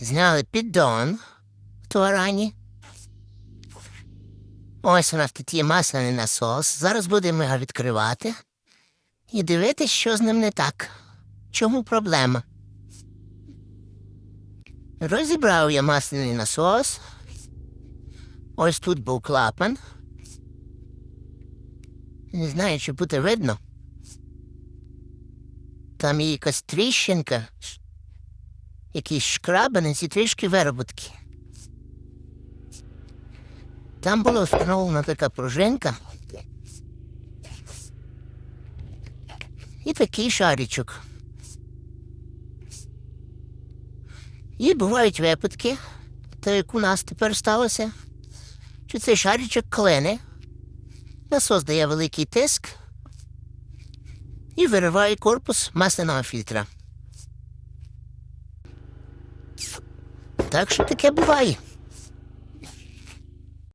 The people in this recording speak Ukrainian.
Зняли піддон в туарані. Ось у нас тут є масляний насос. Зараз будемо його відкривати і дивитися, що з ним не так. Чому проблема? Розібрав я масляний насос. Ось тут був клапан. Не знаю, чи буде видно. Там є якась тріщинка, якісь шкрабанець і трішки вироботки. Там була встановлена така пружинка. І такий шаричок. І бувають випадки, то як у нас тепер сталося, що цей шаричок клине, насос дає великий тиск і вириває корпус масляного фільтра. Так що таке буває.